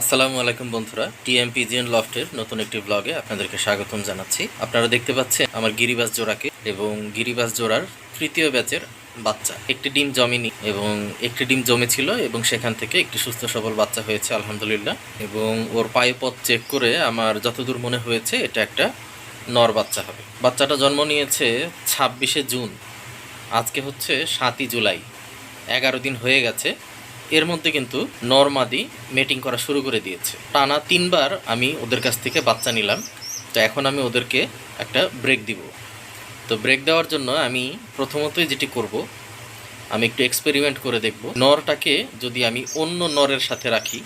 আসসালামু আলাইকুম বন্ধুরা, টিএমপি জিএন লফটের নতুন একটি ব্লগে আপনাদেরকে স্বাগতম জানাচ্ছি। আপনারা দেখতে পাচ্ছেন আমার গিরিবাস জোড়াকে এবং গিরিবাস জোড়ার তৃতীয় ব্যাচের বাচ্চা। একটি ডিম জমেনি এবং একটি ডিম জমেছিল এবং সেখান থেকে একটি সুস্থ সবল বাচ্চা হয়েছে, আলহামদুলিল্লাহ। এবং ওর পায়ে পথ চেক করে আমার যতদূর মনে হয়েছে, এটা একটা নর বাচ্চা হবে। বাচ্চাটা জন্ম নিয়েছে ছাব্বিশে জুন, আজকে হচ্ছে সাতই জুলাই। এগারো দিন হয়ে গেছে এর মধ্যে কিন্তু নরমাদি মেটিং করা শুরু করে দিয়েছে। টানা তিনবার আমি ওদের কাছ থেকে বাচ্চা নিলাম। তো এখন আমি ওদেরকে একটা ব্রেক দিব। তো ব্রেক দেওয়ার জন্য আমি প্রথমতই যেটি করব, আমি একটু এক্সপেরিমেন্ট করে দেখব। নরটাকে যদি আমি অন্য নরের সাথে রাখি,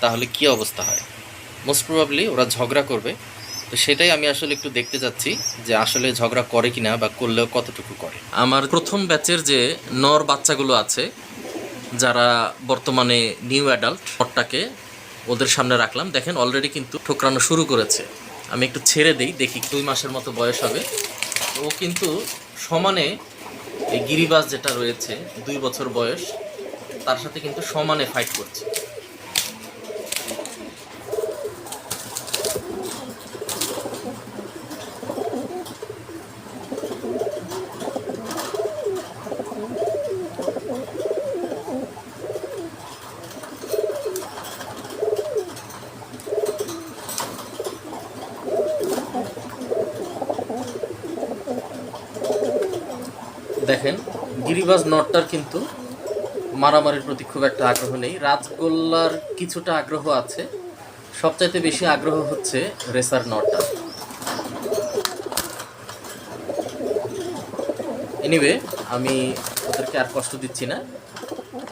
তাহলে কি অবস্থা হয়? মোস্ট প্রবাবলি ওরা ঝগড়া করবে। তো সেটাই আমি আসলে একটু দেখতে যাচ্ছি যে আসলে ঝগড়া করে কিনা বা করলেও কতটুকু করে। আমার প্রথম ব্যাচের যে নর বাচ্চাগুলো আছে যারা বর্তমানে নিউ অ্যাডাল্ট পটটাকে ওদের সামনে রাখলাম। দেখেন অলরেডি কিন্তু ঠোকরানো শুরু করেছে। আমি একটু ছেড়ে দিই, দেখি দুই মাসের মতো বয়স হবে। ও কিন্তু সমানে এই গিরিবাস যেটা রয়েছে, দুই বছর বয়স, তার সাথে কিন্তু সমানে ফাইট করছে দেখেন গিরিবাজ নটটার কিন্তু মারামারির প্রতি খুব একটা আগ্রহ নেই। রাজগোল্লার কিছুটা আগ্রহ আছে। সবচাইতে বেশি আগ্রহ হচ্ছে রেসার নটটা এনিওয়ে আমি ওদেরকে আর কষ্ট দিচ্ছি না।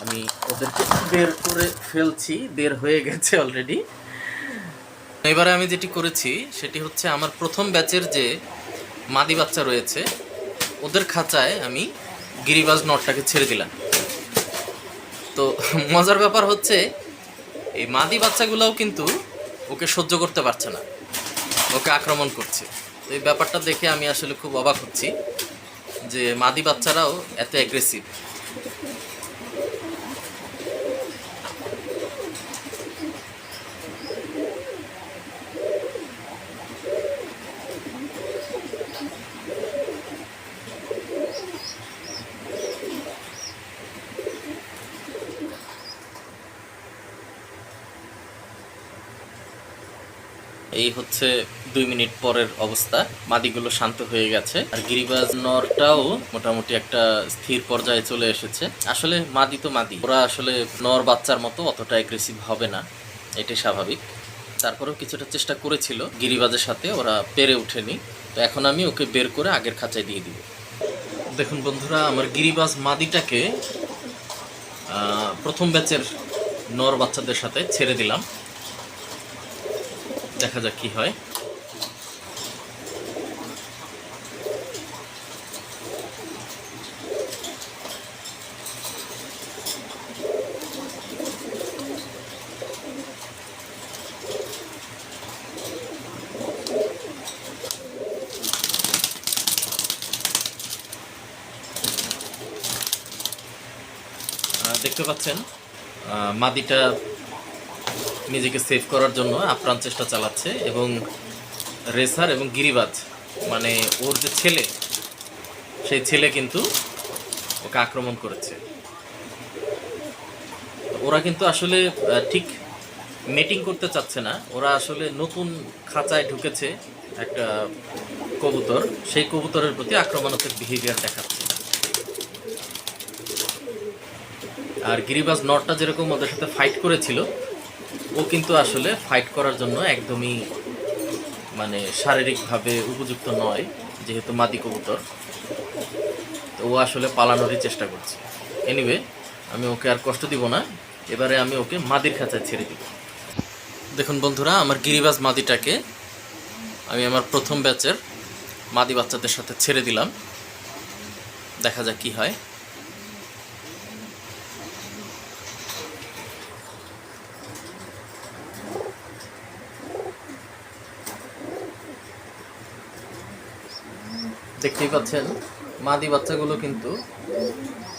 আমি ওদেরকে বের করে ফেলছি, বের হয়ে গেছে অলরেডি এবারে আমি যেটি করেছি, সেটি হচ্ছে আমার প্রথম ব্যাচের যে মাদি বাচ্চা রয়েছে, ওদের খাঁচায় আমি গিরিবাজ নটটাকে ছেড়ে দিলাম তো মজার ব্যাপার হচ্ছে, এই মাদি বাচ্চাগুলোও কিন্তু ওকে সহ্য করতে পারছে না। ওকে আক্রমণ করছে। তো এই ব্যাপারটা দেখে আমি আসলে খুব অবাক হচ্ছি যে মাদি বাচ্চারাও এত অ্যাগ্রেসিভ এই হচ্ছে দুই মিনিট পরের অবস্থা। মাদিগুলো শান্ত হয়ে গেছে। আর গিরিবাজ নরটাও মোটামুটি একটা স্থির পর্যায়ে চলে এসেছে। আসলে মাদি তো মাদি। ওরা আসলে নর বাচ্চার মতো অতটা অ্যাগ্রেসিভ হবে না। এটাই স্বাভাবিক। তারপরেও কিছুটা চেষ্টা করেছিল গিরিবাজের সাথে, ওরা পেরে ওঠেনি। তো এখন আমি ওকে বের করে আগের খাঁচায় দিয়ে দিব। দেখুন বন্ধুরা, আমার গিরিবাজ মাদিটাকে প্রথম ব্যাচের নর বাচ্চাদের সাথে ছেড়ে দিলাম। দেখা যাক কি হয়। দেখতে পাচ্ছেন মাদিটা নিজেকে সেভ করার জন্য আপ্রাণ চেষ্টা চালাচ্ছে এবং রেসার এবং গিরিবাজ মানে ওর যে ছেলে, সেই ছেলে কিন্তু ওকে আক্রমণ করেছে। ওরা কিন্তু আসলে ঠিক মেটিং করতে চাচ্ছে না। ওরা আসলে নতুন খাঁচায় ঢুকেছে একটা কবুতর। সেই কবুতরের প্রতি আক্রমণাত্মক বিহেভিয়ার দেখাচ্ছে। আর গিরিবাজ নটটা যেরকম ওদের সাথে ফাইট করেছিল ও কিন্তু আসলে ফাইট করার জন্য একদমই মানে শারীরিকভাবে উপযুক্ত নয়, যেহেতু মাদি কবুতর। তো ও আসলে পালানোরই চেষ্টা করছে। এনিওয়ে আমি ওকে আর কষ্ট দিব না। এবারে আমি ওকে মাদির খাঁচায় ছেড়ে দিব। দেখুন বন্ধুরা, আমার গিরিবাজ মাদিটাকে আমি আমার প্রথম ব্যাচের মাদি বাচ্চাদের সাথে ছেড়ে দিলাম। দেখা যাক কি হয়। দেখতেই পাচ্ছেন, মাদি বাচ্চাগুলো কিন্তু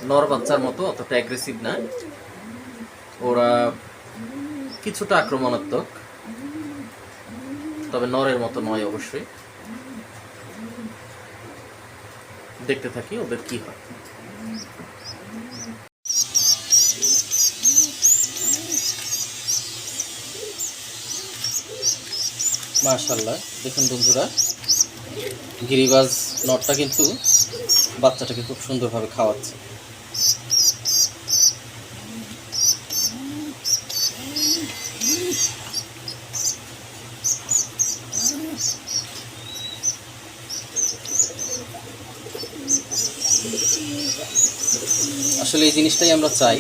নর বাচ্চার মতো অতটা অ্যাগ্রেসিভ না। ওরা কিছুটা আক্রমণাত্মক, তবে নরের মতো নয় অবশ্যই। দেখতে থাকি ওদের কি হয়। মাশাল্লাহ দেখুন বন্ধুরা। গিরিবাজ নটটা কিন্তু বাচ্চাটাকে খুব সুন্দরভাবে খাওয়াচ্ছে। আসলে এই জিনিসটাই আমরা চাই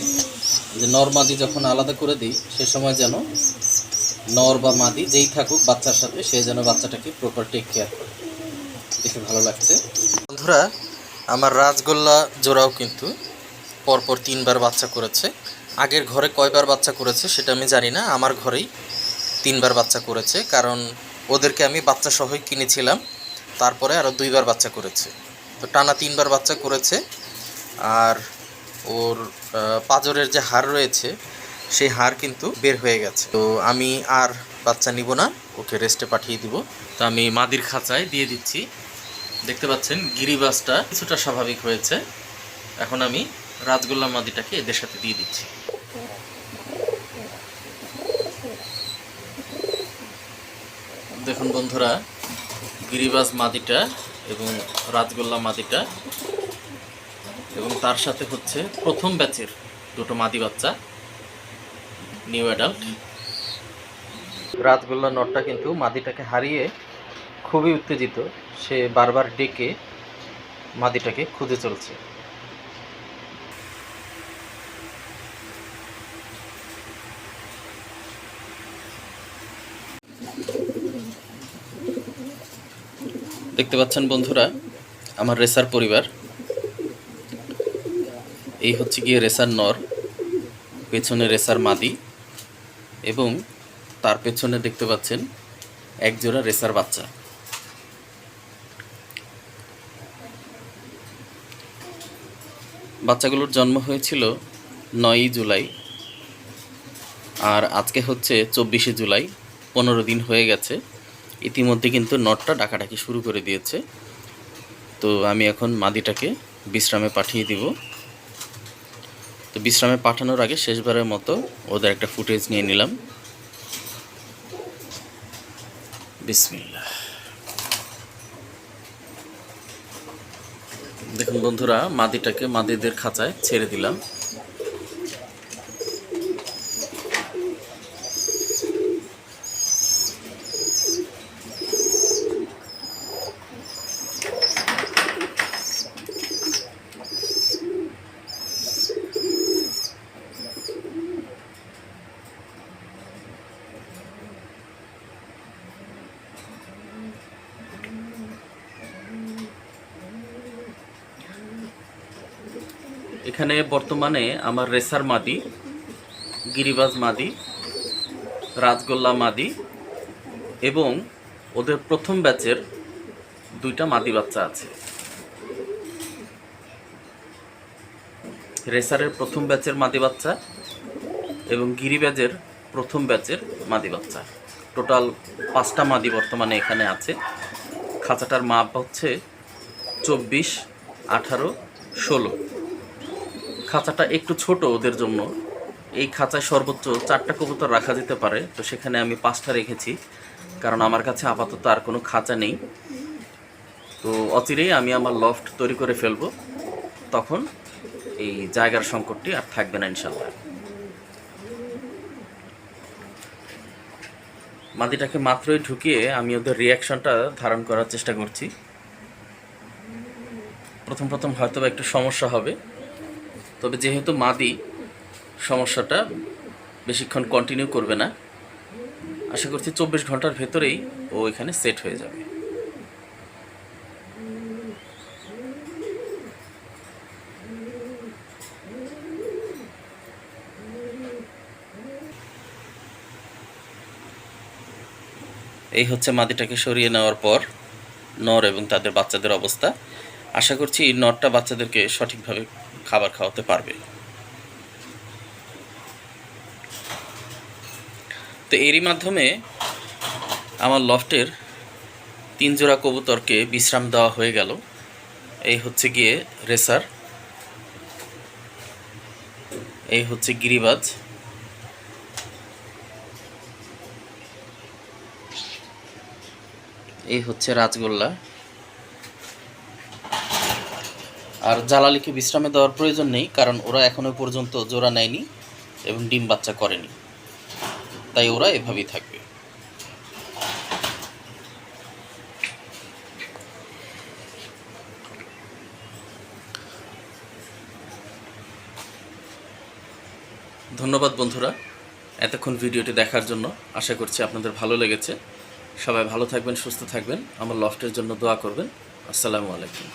যে নর মাদি যখন আলাদা করে দিই, সে সময় যেন নর বা মাদি যেই থাকুক, বাচ্চার সাথে সে যেন বাচ্চাটাকে প্রপার টেক কেয়ার করে। দেখে ভালো লাগছে। বন্ধুরা, আমার রাজগোল্লা জোড়াও কিন্তু পরপর তিনবার বাচ্চা করেছে। আগের ঘরে কয়বার বাচ্চা করেছে সেটা আমি জানি না, আমার ঘরেই তিনবার বাচ্চা করেছে। কারণ ওদেরকে আমি বাচ্চা সহই কিনেছিলাম, তারপরে আরও দুইবার বাচ্চা করেছে। তো টানা তিনবার বাচ্চা করেছে। আর ওর পাঁজরের যে হাড় রয়েছে, সেই হাড় কিন্তু বের হয়ে গেছে। তো আমি আর বাচ্চা নিব না, ওকে রেস্টে পাঠিয়ে দিব। তো আমি মাদির খাঁচায় দিয়ে দিচ্ছি। দেখতে পাচ্ছেন, গিরিবাসটা কিছুটা স্বাভাবিক হয়েছে। এখন আমি রাজগোল্লা মাদিটাকে এদের সাথে দিয়ে দিচ্ছি। দেখুন বন্ধুরা গিরিবাজ মাদিটা এবং রাজগোল্লা মাদিটা এবং তার সাথে হচ্ছে প্রথম ব্যাচের দুটো মাদি বাচ্চা, নিউ অ্যাডাল্ট। রাজগোল্লা নটটা কিন্তু মাদিটাকে হারিয়ে খুবই উত্তেজিত। সে বারবার ডেকে মাদিটাকে খুঁজে চলছে। দেখতে পাচ্ছেন বন্ধুরা, আমার রেসার পরিবার। এই হচ্ছে গিয়ে রেসার নর, পেছনে রেসার মাদি এবং তার পেছনে দেখতে পাচ্ছেন একজোড়া রেসার বাচ্চা। বাচ্চাগুলোর জন্ম হয়েছিল নয়ই জুলাই আর আজকে হচ্ছে চব্বিশে জুলাই, পনেরো দিন হয়ে গেছে। ইতিমধ্যে কিন্তু নটটা ডাকাডাকি শুরু করে দিয়েছে। তো আমি এখন মাদিটাকে বিশ্রামে পাঠিয়ে দিব। তো বিশ্রামে পাঠানোর আগে শেষবারের মতো ওদের একটা ফুটেজ নিয়ে নিলাম। বিসমিল্লাহ। দেখুন বন্ধুরা মাদিটাকে মাদিদের খাঁচায় ছেড়ে দিলাম। এখানে বর্তমানে আমার রেসার মাদি, গিরিবাজ মাদি, রাজগোল্লা মাদি এবং ওদের প্রথম ব্যাচের দুইটা মাদি বাচ্চা আছে। রেসারের প্রথম ব্যাচের মাদি বাচ্চা এবং গিরিবাজের প্রথম ব্যাচের মাদি বাচ্চা। টোটাল পাঁচটা মাদি বর্তমানে এখানে আছে। খাঁচাটার মাপ হচ্ছে চব্বিশ আঠারো ষোলো। খাঁচাটা একটু ছোট ওদের জন্য। এই খাঁচায় সর্বোচ্চ চারটা কবুতর রাখা যেতে পারে। তো সেখানে আমি পাঁচটা রেখেছি। কারণ আমার কাছে আপাতত আর কোনো খাঁচা নেই। তো অচিরেই আমি আমার লফট তৈরি করে ফেলব। তখন এই জায়গার সংকটটি আর থাকবে না ইনশাল্লাহ মাদিটাকে মাত্রই ঢুকিয়ে আমি ওদের রিয়াকশনটা ধারণ করার চেষ্টা করছি। প্রথম প্রথম হয়তো একটু সমস্যা হবে। তবে যেহেতু মাদি সমস্যাটা বেশিক্ষণ কন্টিনিউ করবে না, আশা করছি চব্বিশ ঘণ্টার ভেতরেই ও এখানে সেট হয়ে যাবে। এই হচ্ছে মাদিটাকে সরিয়ে নেওয়ার পর নর এবং তাদের বাচ্চাদের অবস্থা। আশা করছি এই নরটা বাচ্চাদেরকে সঠিকভাবে খাবার খাওয়াতে পারবে। তো এরই মাধ্যমে আমার লফটের তিন জোড়া কবুতরকে বিশ্রাম দেওয়া হয়ে গেল। এই হচ্ছে গিয়ে রেসার। এই হচ্ছে গিরিবাজ। এই হচ্ছে রাজগোল্লা। আর জালালিকে বিশ্রামে দেওয়ার প্রয়োজন নেই, কারণ ওরা এখনও পর্যন্ত জোড়া নেয়নি এবং ডিম বাচ্চা করেনি। তাই ওরা এভাবেই থাকবে। ধন্যবাদ বন্ধুরা এতক্ষণ ভিডিওটি দেখার জন্য। আশা করছি আপনাদের ভালো লেগেছে। সবাই ভালো থাকবেন, সুস্থ থাকবেন। আমার লফটের জন্য দোয়া করবেন। আসসালামু আলাইকুম।